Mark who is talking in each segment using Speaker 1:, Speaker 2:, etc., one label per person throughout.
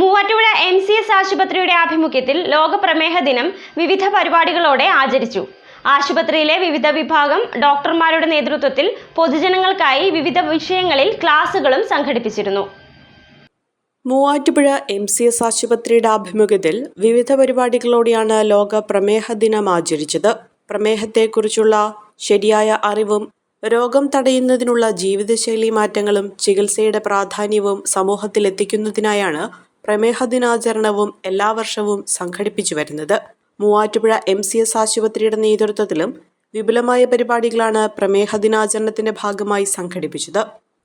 Speaker 1: Muvattupuzha M C S ആശുപത്രിയുടെ ആഭിമുഖ്യത്തിൽ ലോക പ്രമേഹ ദിനം വിവിധ പരിപാടികളോടെ ആചരിച്ചു. ആശുപത്രിയിലെ വിവിധ വിഭാഗം ഡോക്ടർമാരുടെ നേതൃത്വത്തിൽ പൊതുജനങ്ങൾക്കായി വിവിധ വിഷയങ്ങളിൽ ക്ലാസുകളും സംഘടിപ്പിച്ചിരുന്നു.
Speaker 2: മൂവാറ്റുപുഴ എം സി എസ് ആശുപത്രിയുടെ ആഭിമുഖ്യത്തിൽ വിവിധ പരിപാടികളോടെയാണ് ലോക പ്രമേഹ ദിനം ആചരിച്ചത്. പ്രമേഹത്തെക്കുറിച്ചുള്ള ശരിയായ അറിവും രോഗം തടയുന്നതിനുള്ള ജീവിതശൈലി മാറ്റങ്ങളും ചികിത്സയുടെ പ്രാധാന്യവും സമൂഹത്തിൽ എത്തിക്കുന്നതിനായാണ് പ്രമേഹ ദിനാചരണവും എല്ലാ വർഷവും സംഘടിപ്പിച്ചു വരുന്നത്. മൂവാറ്റുപുഴ എം സി എസ് ആശുപത്രിയുടെ നേതൃത്വത്തിലും വിപുലമായ പരിപാടികളാണ് പ്രമേഹ ദിനാചരണത്തിന്റെ ഭാഗമായി സംഘടിപ്പിച്ചത്.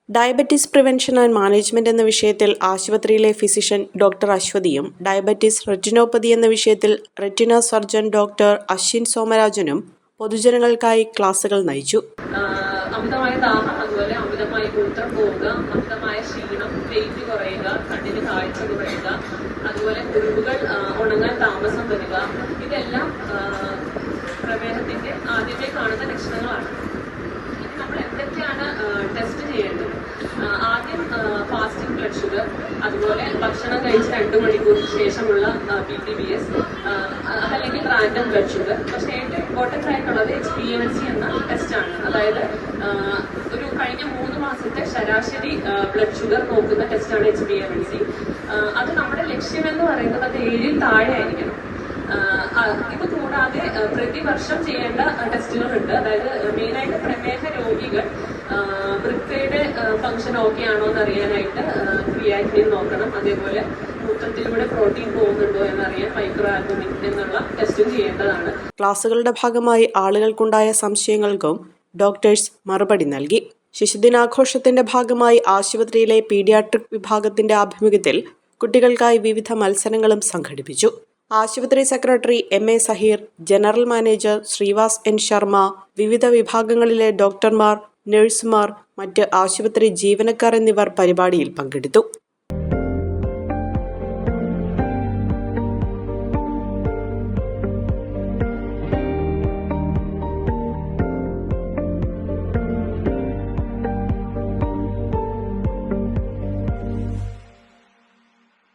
Speaker 2: ഡയബറ്റീസ് പ്രിവെൻഷൻ ആൻഡ് മാനേജ്മെന്റ് എന്ന വിഷയത്തിൽ ആശുപത്രിയിലെ ഫിസിഷ്യൻ ഡോക്ടർ അശ്വതിയും ഡയബറ്റീസ് റെറ്റിനോപ്പതി എന്ന വിഷയത്തിൽ റെറ്റിന സർജൻ ഡോക്ടർ അശ്വിൻ സോമരാജനും പൊതുജനങ്ങൾക്കായി ക്ലാസുകൾ നയിച്ചു.
Speaker 3: അമിതമായ ദാഹം അതുപോലെ അമിതമായി മൂത്രം പോവുക അമിതമായ ക്ഷീണം വെയിറ്റ് കുറയുക കണ്ണിന് കാഴ്ച കുറയുക അതുപോലെ കുറിവുകൾ ഉണങ്ങാൻ താമസം വരിക ഇതെല്ലാം പ്രമേഹത്തിന്റെ ആദ്യമേ കാണുന്ന ലക്ഷണങ്ങളാണ്. ഇനി നമ്മൾ എന്തൊക്കെയാണ് ടെസ്റ്റ് ചെയ്യേണ്ടത്? ആദ്യം ഫാസ്റ്റിംഗ് ബ്ലഡ് ഷുഗർ അതുപോലെ ഭക്ഷണം കഴിച്ച് രണ്ടു മണിക്കൂർ ശേഷമുള്ള ബി ടി ബി എസ് അല്ലെങ്കിൽ റാൻഡം ബ്ലഡ് ഷുഗർ പക്ഷേ ഏറ്റവും ഇമ്പോർട്ടന്റ് ആയിട്ടുള്ളത് എച്ച് പി എം സി എന്ന ടെസ്റ്റാണ് അതായത് ഒരു കഴിഞ്ഞ മൂന്ന് മാസത്തെ ശരാശരി ബ്ലഡ് ഷുഗർ നോക്കുന്ന ടെസ്റ്റാണ് എച്ച് പി എം സി അത് നമ്മുടെ ലക്ഷ്യം എന്ന് പറയുന്നത് അത് ഏഴിൽ താഴെ ആയിരിക്കണം ഇത് കൂടാതെ പ്രതിവർഷം ചെയ്യേണ്ട ടെസ്റ്റുകളുണ്ട് അതായത് മെയിനായിട്ട് പ്രമേഹ രോഗികൾ വൃക്കയുടെ ഫംഗ്ഷൻ ഓക്കെ ആണോ എന്ന് അറിയാനായിട്ട് ക്രിയാറ്റിനിൻ നോക്കണം. അതേപോലെ മൂത്രത്തിലൂടെ പ്രോട്ടീൻ പോകുന്നുണ്ടോ എന്നറിയാൻ മൈക്രോ എന്നുള്ള ടെസ്റ്റും ചെയ്യേണ്ടതാണ്.
Speaker 2: ക്ലാസുകളുടെ ഭാഗമായി ആളുകൾക്കുണ്ടായ സംശയങ്ങൾക്കും ഡോക്ടേഴ്സ് മറുപടി നൽകി. ശിശുദിനാഘോഷത്തിന്റെ ഭാഗമായി ആശുപത്രിയിലെ പീഡിയാട്രിക് വിഭാഗത്തിന്റെ ആഭിമുഖ്യത്തിൽ കുട്ടികൾക്കായി വിവിധ മത്സരങ്ങളും സംഘടിപ്പിച്ചു. ആശുപത്രി secretary M A Saheer general manager Srivas N Sharma വിവിധ വിഭാഗങ്ങളിലെ ഡോക്ടർമാർ നഴ്സുമാർ മറ്റ് ആശുപത്രി ജീവനക്കാർ എന്നിവർ പരിപാടിയിൽ പങ്കെടുത്തു.